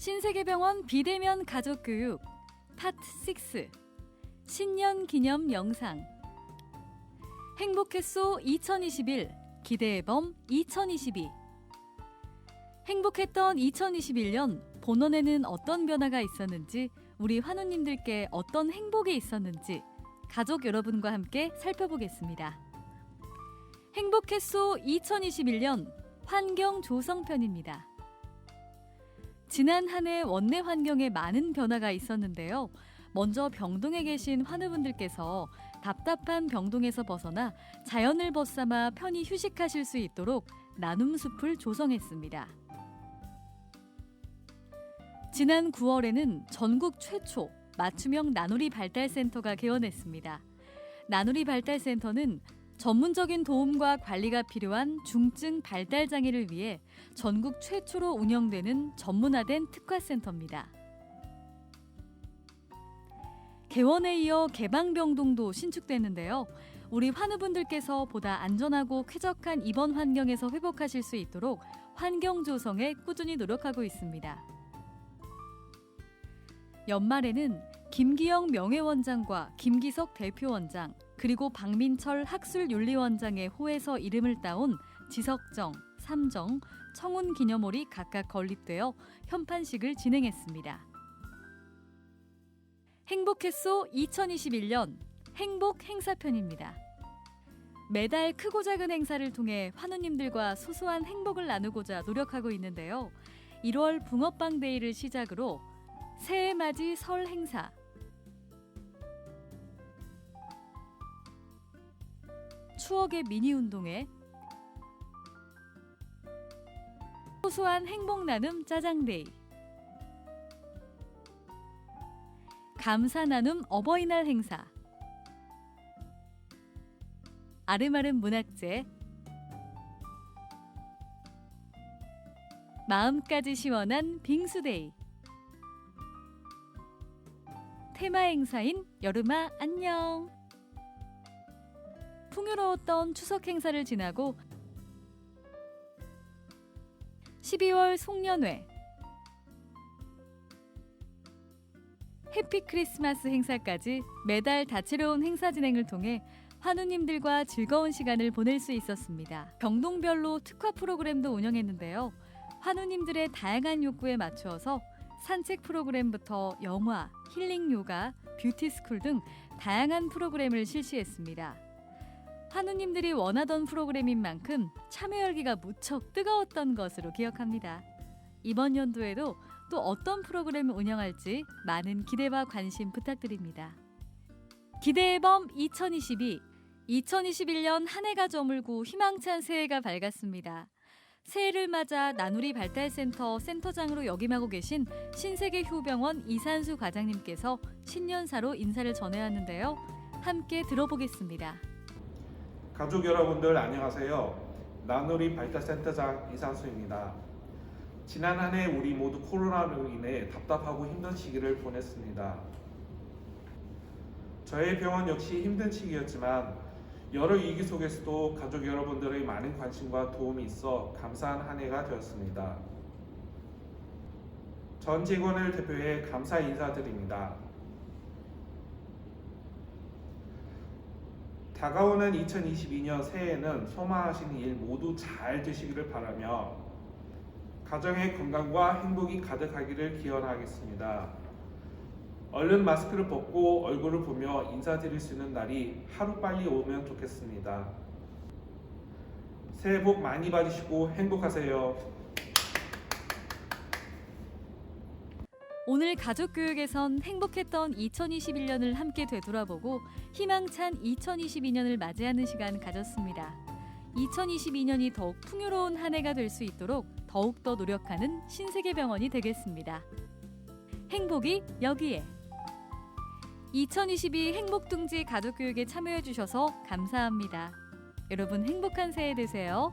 신세계병원 비대면 가족교육 파트 6 신년 기념 영상 행복했소 2021 기대해범 2022 행복했던 2021년 본원에는 어떤 변화가 있었는지 우리 환우님들께 어떤 행복이 있었는지 가족 여러분과 함께 살펴보겠습니다. 행복했소 2021년 환경 조성편입니다. 지난 한 해 원내 환경에 많은 변화가 있었는데요. 먼저 병동에 계신 환우분들께서 답답한 병동에서 벗어나 자연을 벗삼아 편히 휴식하실 수 있도록 나눔 숲을 조성했습니다. 지난 9월에는 전국 최초 맞춤형 나누리 발달센터가 개원했습니다. 나누리 발달센터는 전문적인 도움과 관리가 필요한 중증 발달 장애를 위해 전국 최초로 운영되는 전문화된 특화센터입니다. 개원에 이어 개방병동도 신축됐는데요. 우리 환우분들께서 보다 안전하고 쾌적한 입원 환경에서 회복하실 수 있도록 환경 조성에 꾸준히 노력하고 있습니다. 연말에는 김기영 명예원장과 김기석 대표원장 그리고 박민철 학술윤리원장의 호에서 이름을 따온 지석정, 삼정, 청운 기념홀이 각각 건립되어 현판식을 진행했습니다. 행복했소 2021년 행복 행사편입니다. 매달 크고 작은 행사를 통해 환우님들과 소소한 행복을 나누고자 노력하고 있는데요. 1월 붕어빵 데이를 시작으로 새해 맞이 설 행사, 추억의 미니 운동회, 소소한 행복 나눔 짜장데이, 감사 나눔 어버이날 행사, 아름아름 문학제, 마음까지 시원한 빙수데이, 테마 행사인 여름아 안녕. 풍요로웠던 추석 행사를 지나고 12월 송년회 해피 크리스마스 행사까지 매달 다채로운 행사 진행을 통해 환우님들과 즐거운 시간을 보낼 수 있었습니다. 병동별로 특화 프로그램도 운영했는데요. 환우님들의 다양한 욕구에 맞추어서 산책 프로그램부터 영화, 힐링 요가, 뷰티 스쿨 등 다양한 프로그램을 실시했습니다. 환우님들이 원하던 프로그램인 만큼 참여 열기가 무척 뜨거웠던 것으로 기억합니다. 이번 연도에도 또 어떤 프로그램을 운영할지 많은 기대와 관심 부탁드립니다. 기대앨범 2022 2021년 한 해가 저물고 희망찬 새해가 밝았습니다. 새해를 맞아 나누리 발달센터 센터장으로 역임하고 계신 신세계 효병원 이산수 과장님께서 신년사로 인사를 전해왔는데요. 함께 들어보겠습니다. 가족 여러분들 안녕하세요. 나누리 발달센터장 이상수입니다. 지난 한 해 우리 모두 코로나로 인해 답답하고 힘든 시기를 보냈습니다. 저희 병원 역시 힘든 시기였지만 여러 위기 속에서도 가족 여러분들의 많은 관심과 도움이 있어 감사한 한 해가 되었습니다. 전 직원을 대표해 감사 인사드립니다. 다가오는 2022년 새해에는 소망하시는 일 모두 잘 되시기를 바라며 가정의 건강과 행복이 가득하기를 기원하겠습니다. 얼른 마스크를 벗고 얼굴을 보며 인사드릴 수 있는 날이 하루빨리 오면 좋겠습니다. 새해 복 많이 받으시고 행복하세요. 오늘 가족교육에선 행복했던 2021년을 함께 되돌아보고 희망찬 2022년을 맞이하는 시간 가졌습니다. 2022년이 더욱 풍요로운 한 해가 될 수 있도록 더욱더 노력하는 신세계병원이 되겠습니다. 행복이 여기에 2022 행복둥지 가족교육에 참여해 주셔서 감사합니다. 여러분 행복한 새해 되세요.